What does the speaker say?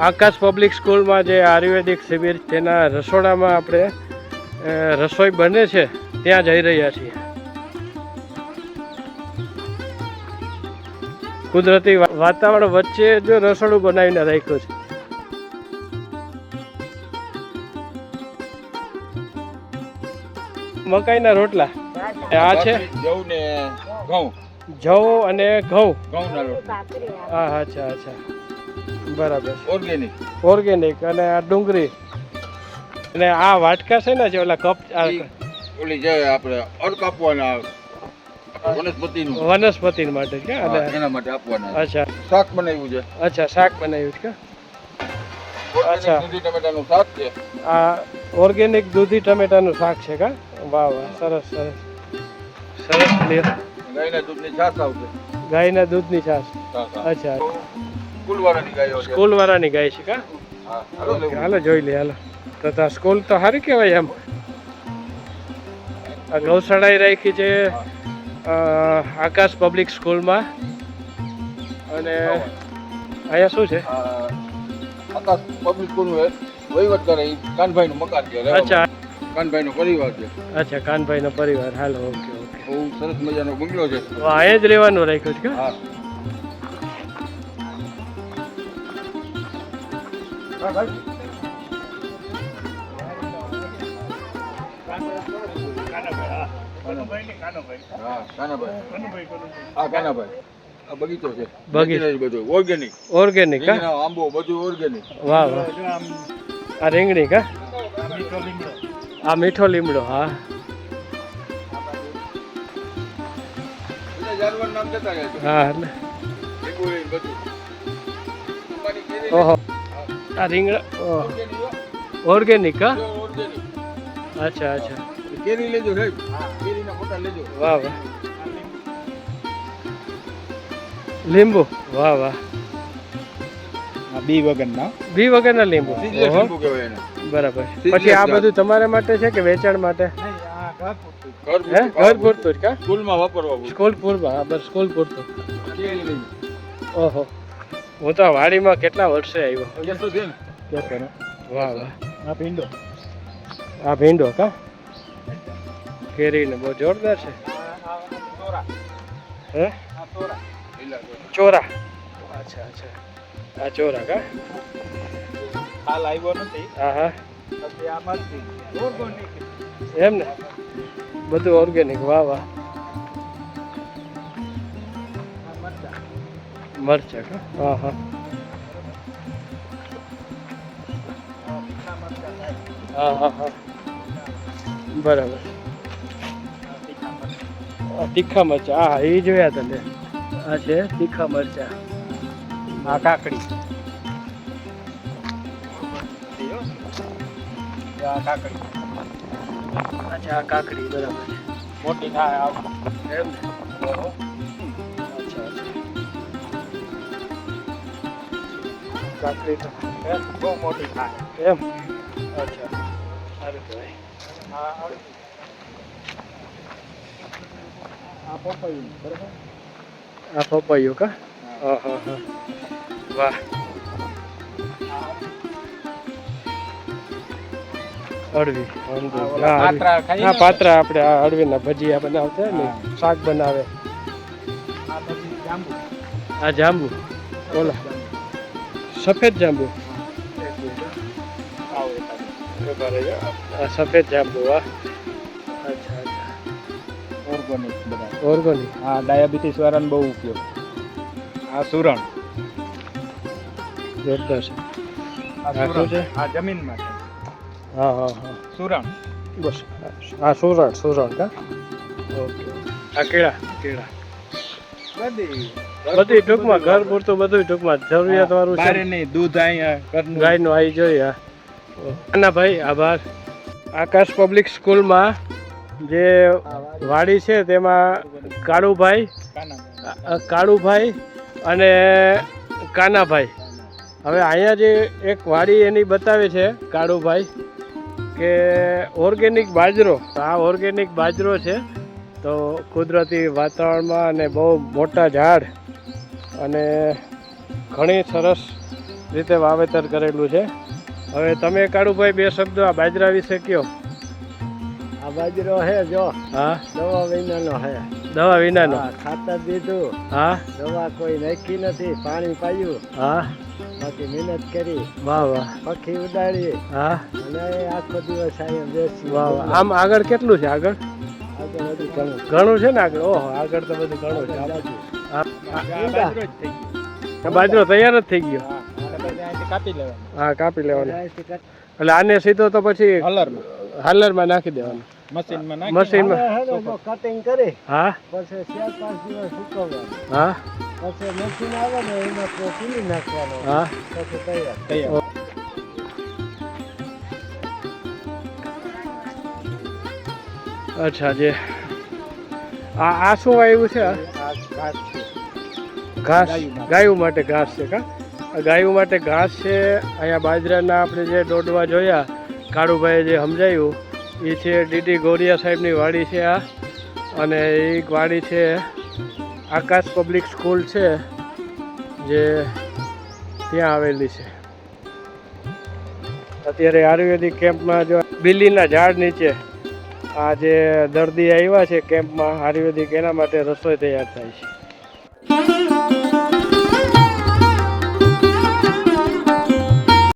આકાશ public સ્કૂલમાં જે આયુર્વેદિક શિબિર તેના રસોડામાં આપણે રસોઈ બને છે, ત્યાં જઈ રહ્યા છીએ. કુદરતી વાતાવરણ વચ્ચે જો રસોડું બનાવીને રાખ્યું છે. મકાઈના રોટલા. આ છે? જવ ને ઘઉં. જવ અને ઘઉં. ઘઉંના રોટલા. હા અચ્છા અચ્છા. બરાબર. ઓર્ગેનિક ઓર્ગેનિક અને આ ડુંગળી. અને આ વાટકા છે ને જે ઓલા કપ ઓલી જે આપણે અર્ક આપવાના વનસ્પતિનું. વનસ્પતિ માટે કે? એના માટે આપવાના. અચ્છા. શાક બનાવ્યું છે. અચ્છા શાક બનાવ્યું છે અચ્છા. દૂધી ટમેટાનું શાક છે. આ ઓર્ગેનિક દૂધી ટમેટાનું શાક છે કા? વાહ વાહ સરસ સરસ. સરસ લ્યો. ગાયના દૂધની છાશ આવશે. ગાયના દૂધની છાશ. અચ્છા સ્કૂલવાળાની ગાય છે. સ્કૂલ ગાય છે કા? હાલો જોઈ લે હાલો. તો તો સ્કૂલ તો સારી કહેવાય એમ. આ ગૌશાળા રાખી છે આકાશ પબ્લિક સ્કૂલમાં. અને અહીંયા શું છે? આકાશ પબ્લિક સ્કૂલનું વહીવટ કરે કાનભાઈનું મકાન છે અચ્છા. કાનભાઈનો પરિવાર છે. અચ્છા કાનભાઈનો પરિવાર. હાલો ઓકે ઓકે. બહુ સરસ મજાનો બંગલો છે. હા અહીંયા જ રહેવાનું રાખ્યું છે હા? હા, ભાઈ. હા, કાનાભાઈ. હા, કાનાભાઈ. આ બગીચો છે. બગીચો. બધું. ઓર્ગેનિક ઓર્ગેનિક આંબો બધું ઓર્ગેનિક વાહ વાહ. આ રીંગણી કા આ મીઠો લીમડો હા. હા ઓહો. આ રીંગણા ઓહો. ઓર્ગેનિક હા. અચ્છા અચ્છા. કેરી લેજો સાહેબ. કેરીના ફોટા લેજો. વાહ વાહ. લીંબુ. વાહ વાહ. બી વગરના. બી વગરના લીંબુ. લીંબુ કહેવાય એને. બરાબર. પછી આ બધું તમારા માટે છે કે વેચાણ માટે? ઘર પૂરતું, જ કા? સ્કૂલમાં વાપરવા સ્કૂલ પૂરમાં બસ સ્કૂલ પૂરતું. ઓહો. હું તો વાડીમાં કેટલા વર્ષે આવ્યો? વાહ વાહ. આ ભીંડો. આ ભીંડો કા? કેરીને બહુ જોરદાર છે. હે? ચોરા. અચ્છા અચ્છા. આ ચોરા કા? હાલ આવ્યો નથી. હા હા. પછી આ મરચી ઓર્ગોનિક એમ ને? બધું ઓર્ગેનિક વાહ વાહ. મરચા કા? હા હા. હા હા હા. બરાબર. આ તીખા મરચા. હા હા, એ જોયા તમે. આ છે તીખા મરચા. આ કાકડી. આ કાકડી. અચ્છા આ કાકડી બરાબર છે. મોટી થાય આવ એમ ને? અચ્છા અચ્છા. કાકડી તો બહુ મોટી થાય. એમ? અચ્છા. સારું કહેવાય. હા આ પપૈયું બરાબર? આ પપૈયું કા? હા. હા હા વાહ. સમજો. હા. પાત્રા હા આપણે આ અળવીના ભજીયા બનાવતા ને શાક બનાવે. આ જાંબુ. ઓલા. સફેદ જાંબુ. સફેદ જાંબુ વાહ અચ્છા અચ્છા ઓર્ગોનિક બધા. ઓર્ગોનિક આ ડાયાબિટીસ વાળાને બહુ ઉપયોગ. આ સુરણ. જોરદાર આ જમીનમાં છે. હા હા હા. સુરણ? બસ. હા સુરણ સુરણ કા? ઓકે. આ કેળા કેળા. બધી. બધી ટૂંકમાં ઘર પૂરતું બધું ટૂંકમાં જરૂરિયાત વાળું છે. નહીં દૂધ અહીંયા ઘરનું. ગાયનું આવી જોઈએ ના ભાઈ આભાર. આકાશ પબ્લિક સ્કૂલમાં જે વાડી છે તેમાં કાળુભાઈ કાળુભાઈ અને કાનાભાઈ. હવે અહીંયા જે એક વાડી એની બતાવે છે કાળુભાઈ. કે ઓર્ગેનિક બાજરો. આ ઓર્ગેનિક બાજરો છે. તો કુદરતી વાતાવરણમાં અને બહુ મોટા ઝાડ અને ઘણી સરસ રીતે વાવેતર કરેલું છે. હવે તમે કાળુભાઈ બે શબ્દો આ બાજરા વિશે કયો? આ બાજરો હે જો. હા. દવા વિનાનો હે. દવા વિનાનો? ખાતર દીધું. હા. દવા કોઈ નાખી નથી પાણી પાયું. હા. બાકી મહેનત કરી વાહ વાહ. પક્ષી ઉડાડી. હા. અને આખો દિવસ અહીંયા બેસી વાહ વાહ. આમ આગળ કેટલું છે આગળ? આગળ બધું ઘણું. ઘણું છે ને આગળ? ઓહો આગળ તો બધું ઘણું છે. બાજરો તૈયાર જ થઈ ગયો. કાપી લેવાનું. હા કાપી લેવાનો. એટલે આને સીધો તો પછી હલરમાં. હાલરમાં નાખી દેવાનું. મશીનમાં મશીનમાં. કટિંગ કરી હા. પછી ચાર પાંચ દિવસ સુકવવાનું. હા. પછી મશીન આવે ને એમાં તો પીલી હા. પછી તૈયાર. અચ્છા જે આ આ શું આવ્યું છે? ઘાસ ગાયું માટે. ઘાસ છે કા? ગાયું માટે ઘાસ છે. અહીંયા બાજરાના આપણે જે દોડવા જોયા કાળુભાઈએ જે સમજાયું એ છે ડીડી ગોરિયા સાહેબની વાડી છે આ. અને એ વાડી છે આકાશ પબ્લિક સ્કૂલ છે, જે ત્યાં આવેલી છે. અત્યારે આયુર્વેદિક કેમ્પમાં જો બિલ્લીના ઝાડ નીચે આ જે દર્દી આવ્યા છે કેમ્પમાં, આયુર્વેદિક એના માટે રસોઈ તૈયાર થાય છે.